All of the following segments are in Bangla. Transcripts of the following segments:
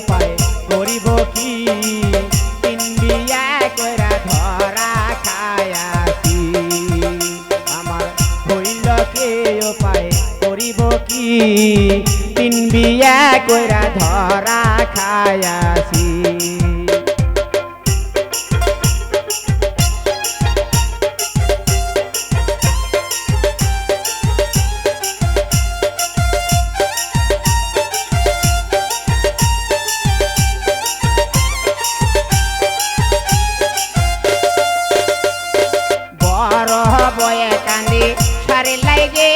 করিব কি? তিন বিয়া কইরা ধরা খায়াছি আমার হইল কে উপায় করিব কি? তিন বিয়া কইরা ধরা খায়াছি সারে লাগে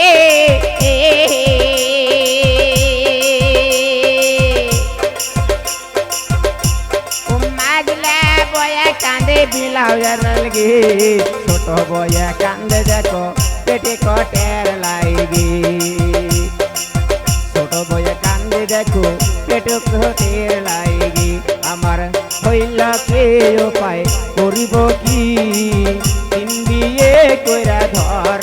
ছোট বয়ে কান্দে দেখো, পেটে কটের লাগে। ছোট বয়ে কান্দে দেখো, পেটে কটের লাগে। আমার হইল কে উপায় করিব কি? তিন বিয়ে কইরা ধরা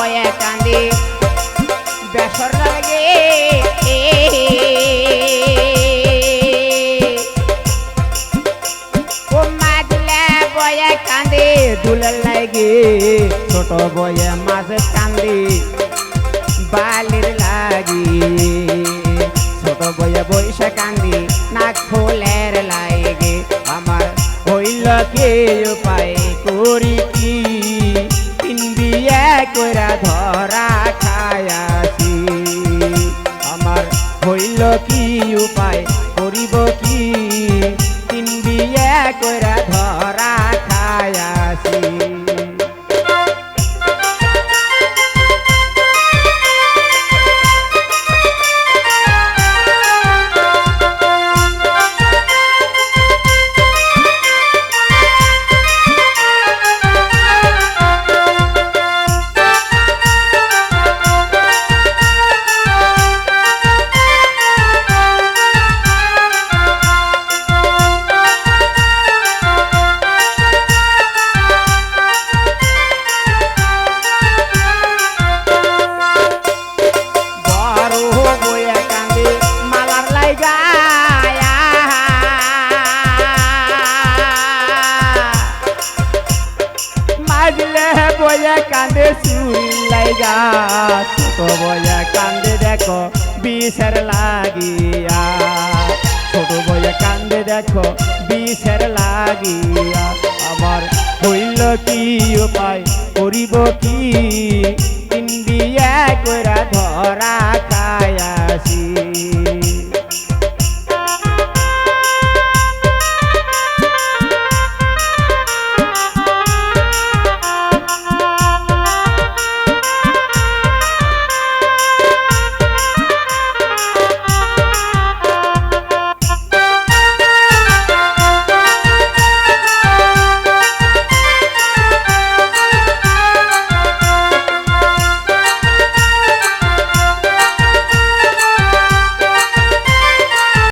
বয়ে কান্দি বেসর লাগে বয়ে কান্দি দুলাল লাগে, ছোট বয়ে মাঝে কান্দি বালির লাগি। ছোট বয়ে বৈশা কান্দি নাক ফুলের লাগে, আমার হইল কে উপায় করি কি। কইরা ধরা খায়াছি আমার হইল কি উপায় করিব কি? তিন বিয়ে কইরা ধরা খায়াছি বইয়া কান্দে চুরি লাইগা, ছোট বইয়া কান্দে দেখো বিষের লাগিয়া। ছোট বইয়া কান্দে দেখো বিষের লাগিয়া। আমার হইল কি উপায় করিব কি? ইন্ডিয়া কইরা ধরা খায়াছি